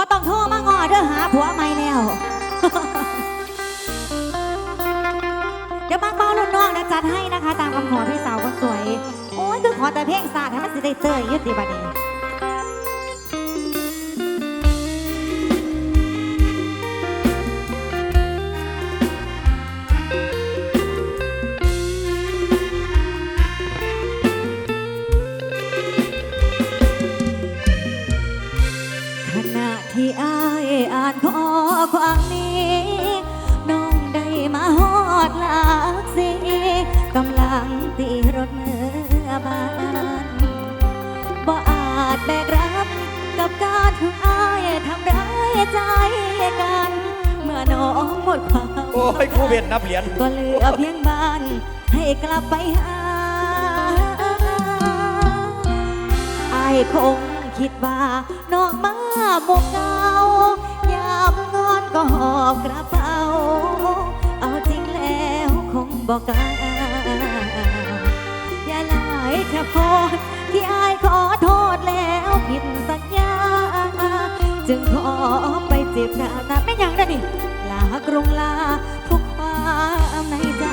บ่ต้องโทรมางอเด้อหาผัวใหม่แล้ว เดี๋ยวมางเป้ารุ่นน้องนะจัดให้นะคะ ตามคำขอพี่สาวคนสวย โอ้ยคือขอแต่เพลงสาดให้มันสิได้เจอยุติบัดนี้ ถเมื่อบ้านบ่อาจแบกรับกับการที่อายทำร้ายใจกัน เมื่อน้องหมดความโอ้ยผู้เวียนนับเหรียญก็เหลือเพียงบ้านให้กลับไปหาไอ้คงคิดว่าน้องมาหมกเงายามงอนก็หอบกระเป๋า เอาจริงแล้วคงบอกกล้าอย่าหลายแค่พอที่อายขอโทษแล้วผิดสัญญา จึงขอไปเจ็บหน้าตาไม่ยังได้นี่ลากรุงลาทุกความในใจ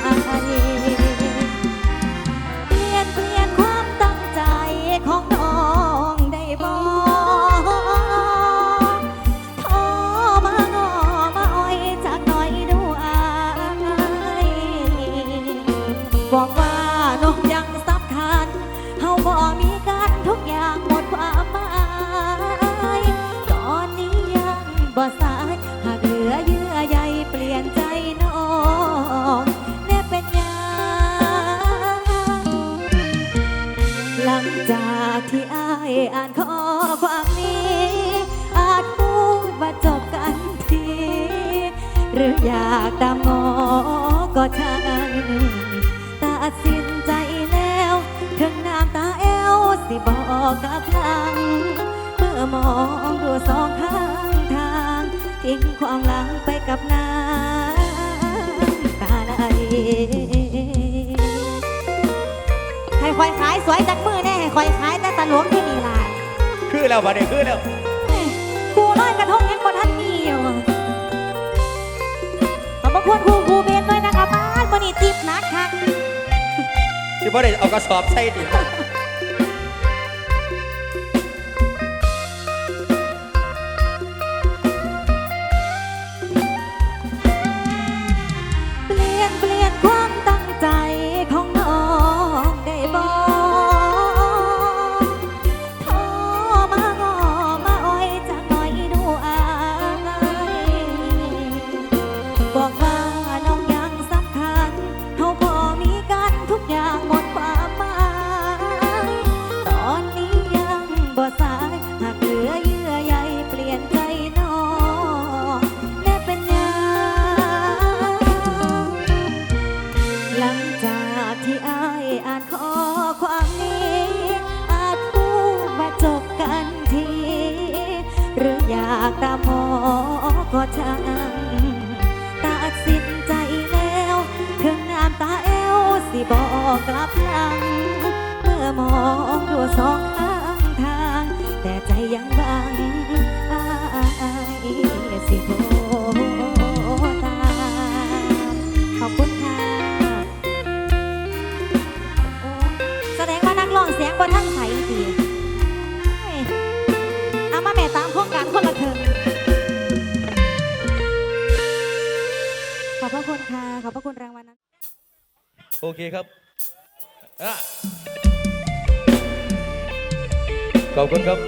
หากเหลือเยื่อใยเปลี่ยนใจน้องแน่เป็นยังหลังจากที่อายอ่านข้อความนี้ อาจพูดว่าจบกันที หรืออยากตามงอก็ช่างตัดสินใจแล้วถึงน้ำตาแอวสิบอกกับพลังเมื่อมองดูสองข้าง ทางทิ้งความหลังไปกับน้ำตาไหลให้คอยขายสวยจากมือแน่ให้คอยขายแต่ตะหลวงที่นี่ล่ะคือแล้วบัดนี้คือแล้วเอ้ยครูร้อยกระทงยังบนทันมีอยู่ขอบพระคุณครูครูเบนด้วยนะคะบ้านวันนี้ติบนักค่ะสิบ่ได้เอากระสอบใส่ดิ กกลับหลัง เมื่อมองดูสองข้างทาง แต่ใจยังหวังอายสิโทรตามขอบคุณค่ะ แสดงว่านักร้องเสียงบนท่านใสดีเฮ้ยเอามาแม่ตามโครงการคนละเทิงขอบพระคุณค่ะ ขอบพระคุณรางวัลนะ โอเคครับ อะขอบคุณครับ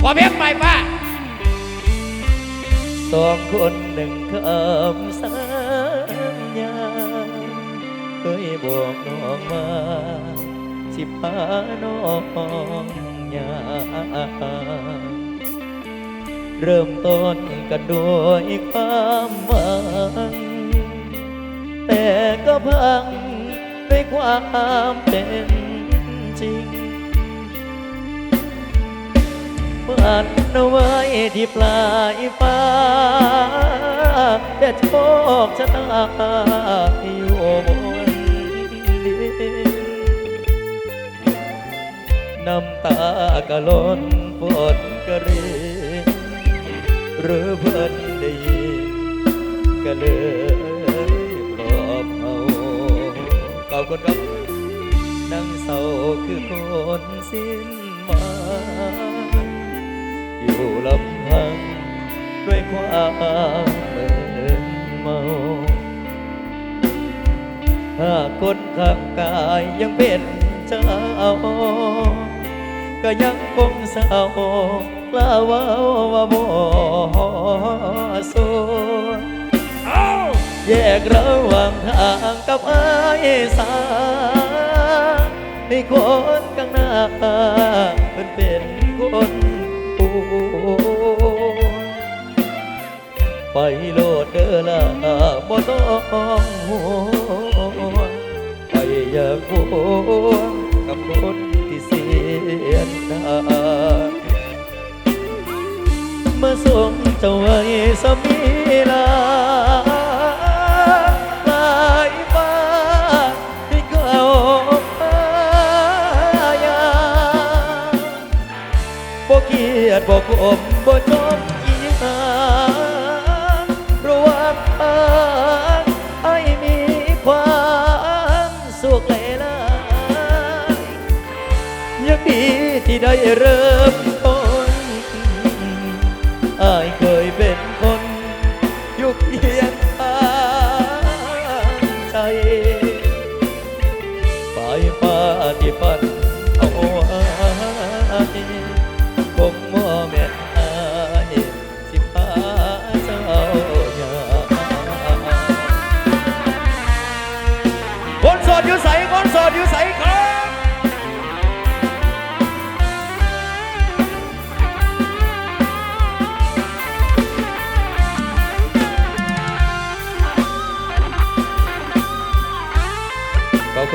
ขอเพลงใหม่ป้าส เริ่มต้นกันด้วยความหวัง แต่ก็พังด้วยความเป็นจริงมันเอาไว้ที่ปลายฟ้า แต่โชคชะตาอยู่บนดินน้ำตากะล้นปวดกระริ หรือเพิ่นได้ยินก็เลยปลอบเอาขอบคุณครับนั่งเศร้าคือคนสิ้นหวังอยู่ลำพังด้วยความเมินเมาถ้าคนข้างกายยังเป็นเจ้าก็ยังคงเศร้า กล้าว่าว่าบ่สู้แยกระหว่างทางกับไอ้สาให้คนข้างหน้าเป็นเป็นคนปูไปโลดเด้อละบ่ต้องห่วงไปอย่าห่วงกับคนที่เสียหน้า มาส่งเจ้าไว้สมีลาลายฟ้าที่เขาพายาบ่เครียดบ่กลมบ่จมอีหยังระว่างทางไอ้มีความสุขหลายๆยังดีที่ได้เริ่ม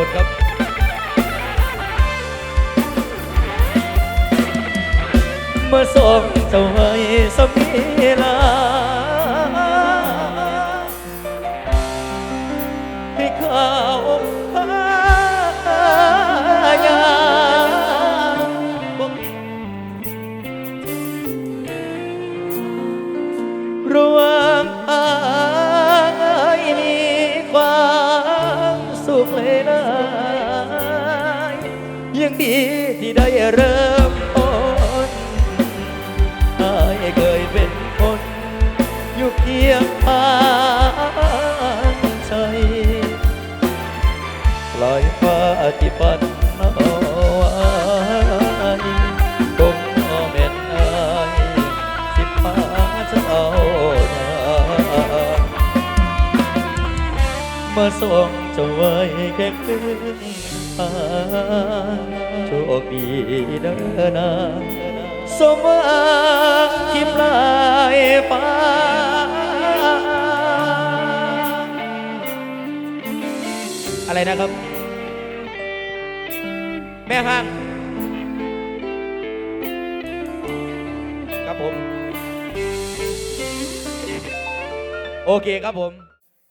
ขอบคุณครับเมื่อส่งเจ้าให้สมีลา เริ่มต้นอายเคยเป็นคนอยู่เคียงข้างใจปล่อยฟ้าที่ปันเอาไว้คงบ่แม่นอายสิพาเจ้าอย่างมาส่งจ้าไว้แค่ครึ่งทาง คดีเด้อนะสมวังทิมลายฟ้าอะไรนะครับ แม่ห้างครับผม โอเคครับผม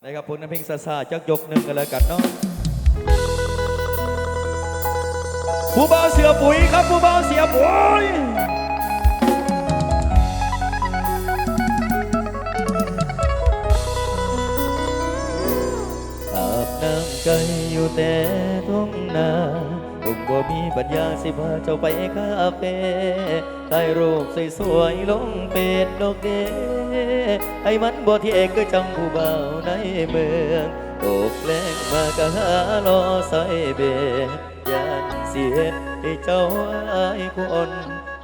นะครับผลน้ำเพลงซาซาจักยกหนึ่งกันแล้วกันเนาะ ผู้บ่าวเสือปุ๋ยครับผู้บ่าวเสือปุ๋ยอาบน้ำใจอยู่แต่ท้องนาผมบ่มีปัญญาสิพาเจ้าไปคาเฟ่ถ่ายรูปสวยๆลงเป็ดดอกเดให้มันบ่เที่ยงก็จังผู้เบาในเมืองตกแรงมากะหารอใส่เบ็ด ยานเสียให้เจ้าอายคน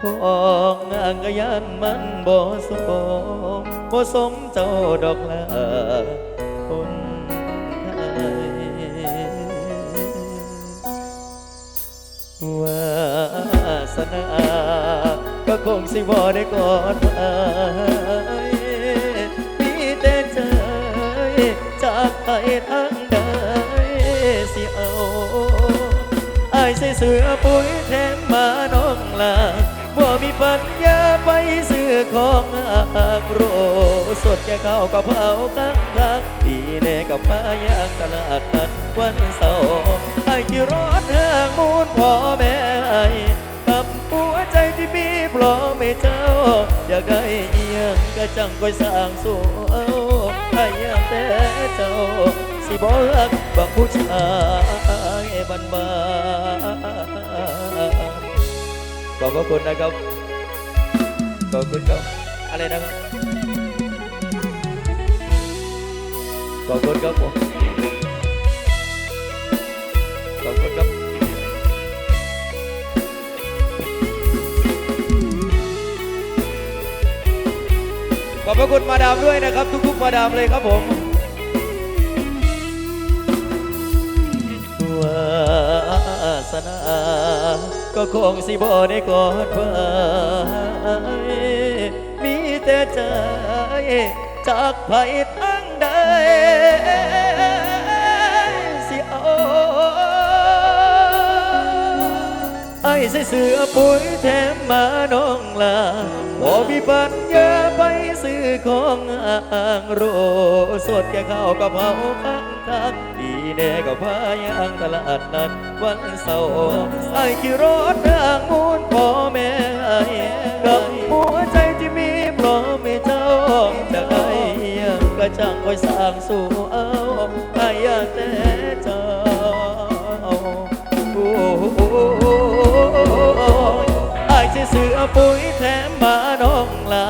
ท้องนางก็ยันมันบ่สมบ่สมเจ้าดอกลาคนไทยวาสนาก็คงสิบ่ได้กอดไปมีแต่ใจจากไปทาง เสือปุ๋ยแทนมาน้องลาบ่มีปัญญาไปซื้อของอากโรสดแก่ข้าวกับเผาข้างทางดีแน่กับพายางตลาดนัดวันเสาร์ไอ้ที่รอดห่างมูลพ่อแม่ไอ้กับหัวใจเจ้า อยากได้เอียงก็จังคอยสร้างสู่เอาให้ยามแต่เจ้า สิบ่ฮักบักผู้ชายบ้านบ้าขอบคุณนะครับ ขอบคุณครับ อะไรนะครับ ขอบคุณครับผมขอบคุณครับขอบพระคุณมาดามด้วยนะครับ ทุกๆมาดามเลยครับผม สนา ก็คงสิบ่ได้กอดไว้มีแต่ใจจากไผทั้งใดสิเอาไอ้ใส่เสื้อปุ๋ยแถมมาน้องลา บ่มีปัญญาไปซื้อของอ่างโรสดแก่ข้าวกะเพราข้างทางดีแน่ก็พายางตลาดนัดวันเสาร์ไอ้ขี่รถทางมูนพ่อแม่ให้กับหัวใจที่มีพร้อมให้เจ้าจะได้เอียงก็จังคอยสร้างสู่เอาไอ้ยาแต่ ซื้อปุ๋ยแถมมาน้องลา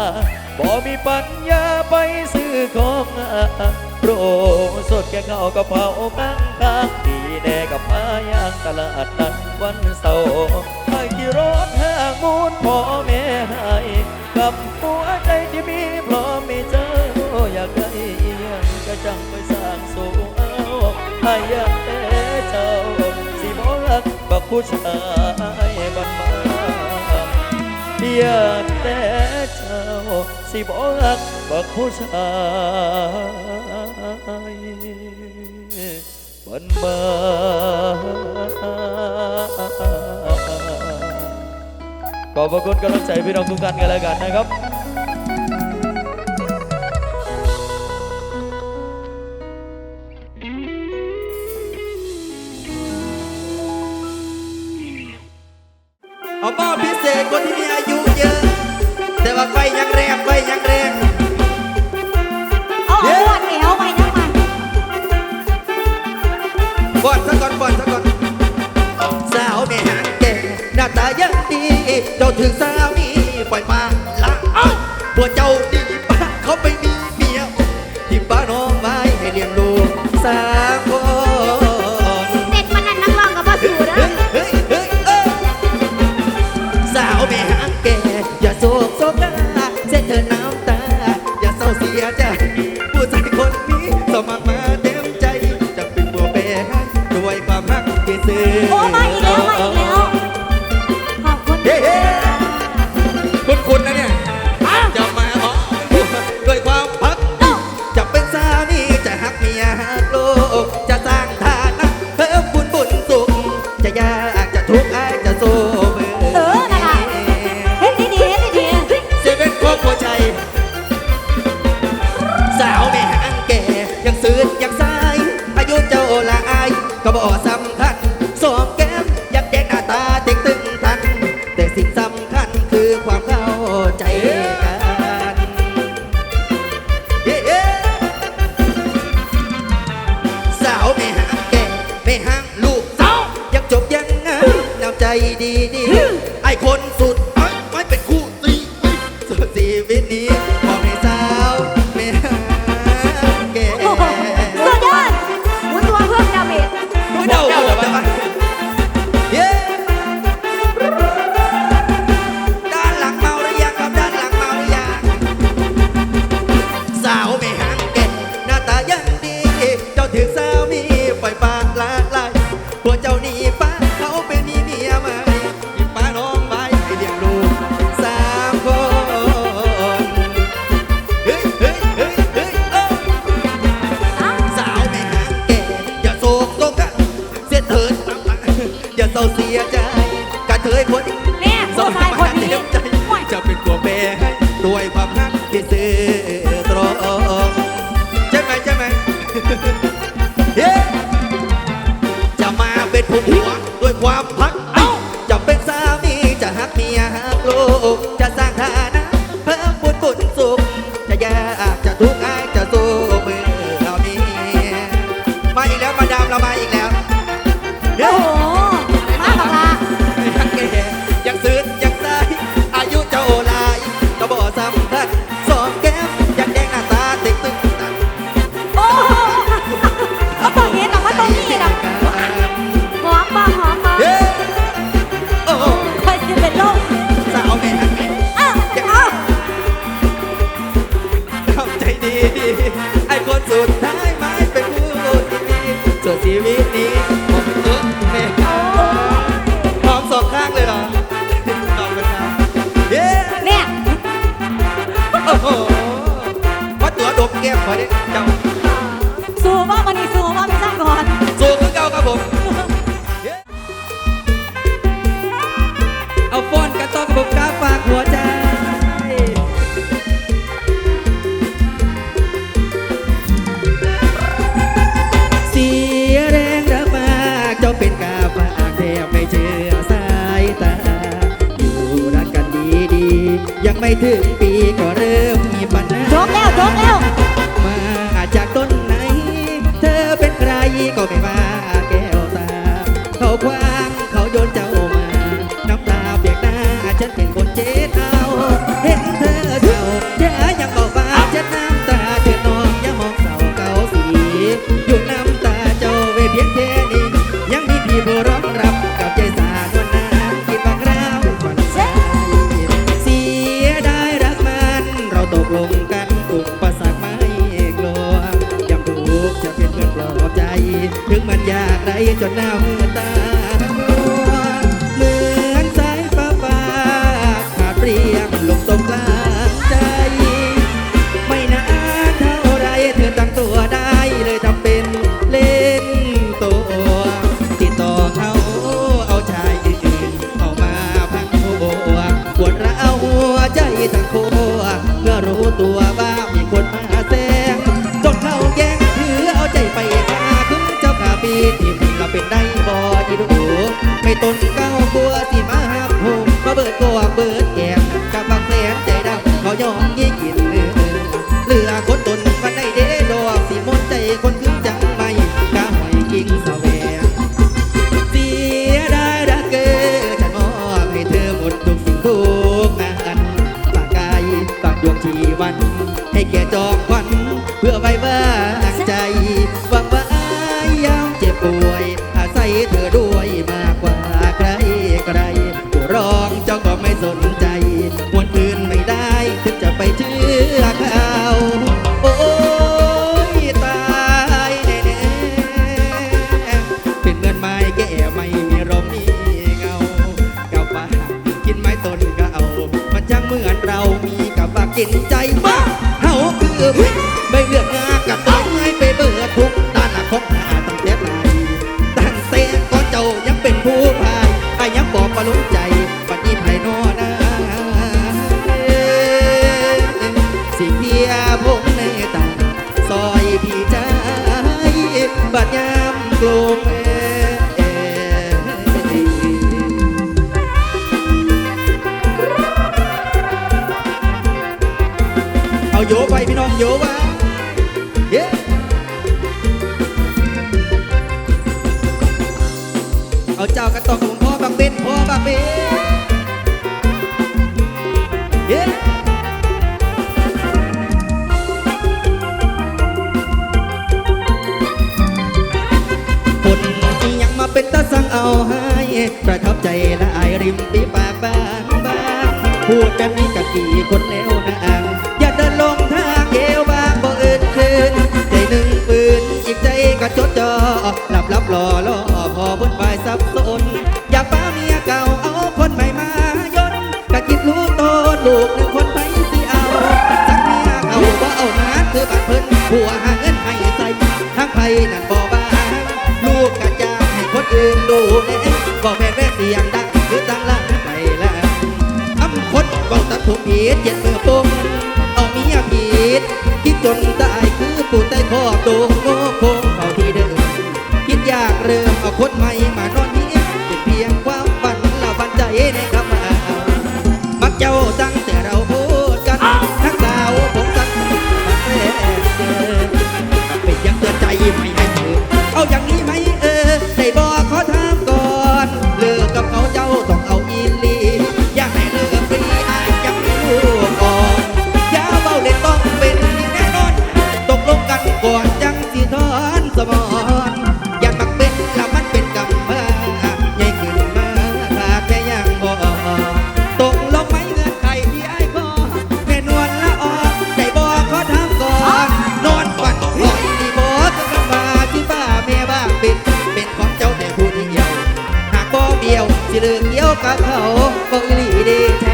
บ่มีปัญญาไปซื้อของโปรสดแก่ข้าวกะเพราข้างทางดีแน่กับพายางตลาดนัดวันเสาร์ไอ้ขี่รถห้างมูนพ่อแม่ให้กับหัวใจที่มีพร้อมไมีเจ้าอยากได้เอียงก็จังไปสร้างสู่เอาให้ยากแต่เจ้าสิบ่รักบักผู้ชายบ้าน ยากแต่เจ้า สิบอกบักผู้ชายบันบาขอบพระคุณกำลังใจพี่น้องทุกท่านกันแล้วกันนะครับ แต่ว่าไฟยังแรงไฟยังแรงเอาเอาปวดเอวไปนะมันบ่อนซะก่อนบ่อนซะก่อนสาวแม่หางแก่หน้าตายังดีเจ้าถึงสามีปล่อยมา ถึงปี ถึงมันยากไรจนหน้ามือตา pero กัเขาบอกอีหลีดี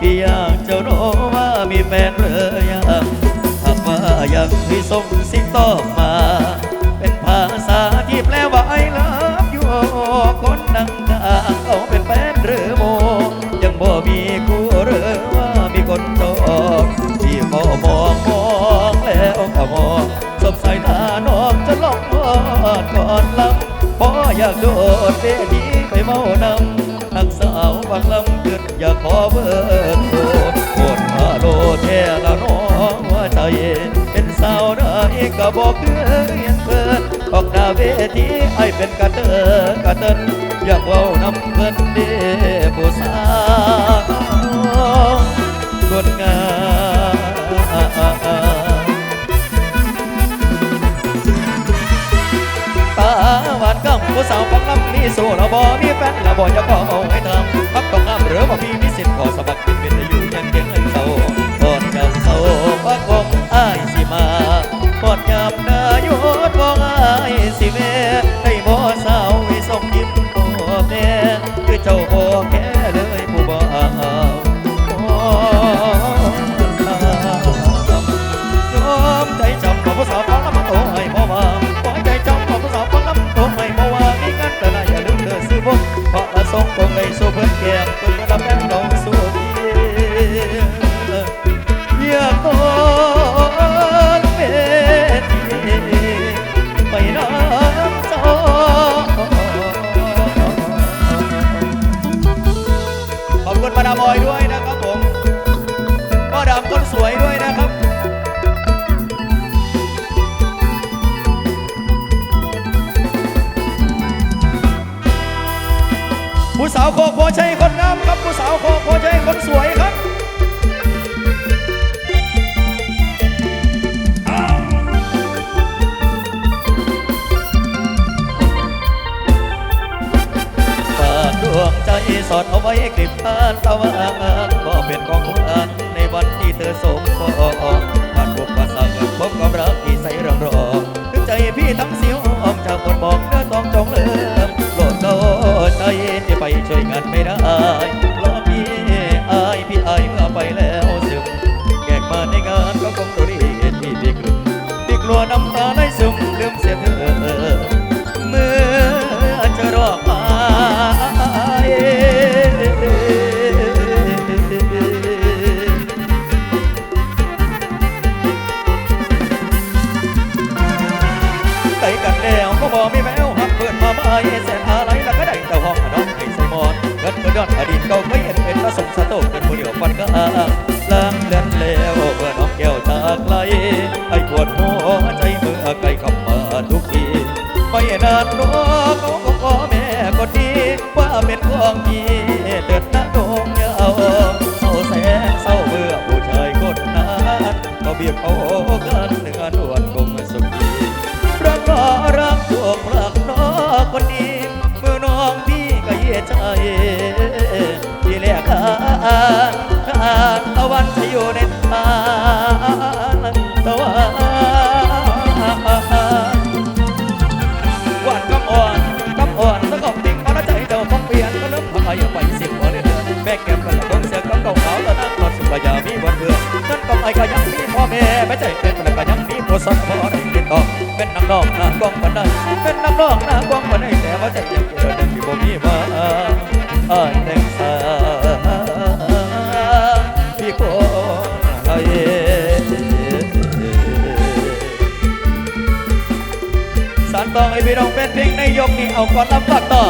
พี่อยากจะรู้ว่ามีแฟนหรือยังหากว่ายากให้ส่งสิ่งตอบมา เป็นภาษาที่แปลว่า I love you คนนั่งข้างเขาเป็นแฟนหรือโมยังบ่มีคู่หรือว่ามีคนจองที่ก็มองมองแล้วก็มองสบสายตาน้องจะลองกอดก่อนลำพออยากโดดเวทีไปเมานำ อยากขอเบอร์โทรโคตรมาโลแท้ละน้องว่าใจเป็นสาวได้ก็บอกเคยเพิ่นออกหน้าเวทีไอเป็นกระเตอกระเตินอยากเว้านำเพิ่นเด้ผู้สาวคนงามตาหวานกำผู้สาวฟังลำนี่สู้เราบ่มีแฟนเราบ่จะขอเอาให้ทำพักต้องงามห รือว่าพี่มีสิทธิ์ขอสมัครเป็นเป็นอยู่ยังเก่งเงินเศร้าพอดยำเศร้าาวโคโพชัยคนงามครับผู้สาวโคโพชัยคนสวยครับฝากดวงใจสอดเอาไว้กลิบทานตะวันก็เป็นของขวัญในวันที่เธอสมปองผ่านบุกผ่านสังพบความรักที่ใสเรื่องรองถึงใจพี่ทั้งเสียวออกจากคนบอกเนื้อต้องจงเลิม ไปช่วยงานไม่ได้เพราะพี่อายพี่อายเมื่อไปแล้ว เป็นนักร้องน้ากล้องบันไดเป็นนักร้องน้ากล้องบันไดแต่ว่าใจยังเกิดดังที่บ่มีมาอ้ายแต่งสาพี่คนไทยสารต่อให้พี่น้องเป็นเพลงในยกนี้เอาก่อนรับฝากต่อ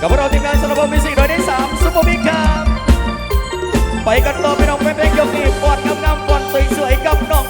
กับเราทีมงานสารบมิสิกโดยที่สามซุปเปอร์บิ๊กครับไปกันต่อพี่น้องเป็นเพลงยกนี้ปอดงามๆปอดสวยๆกับน้อง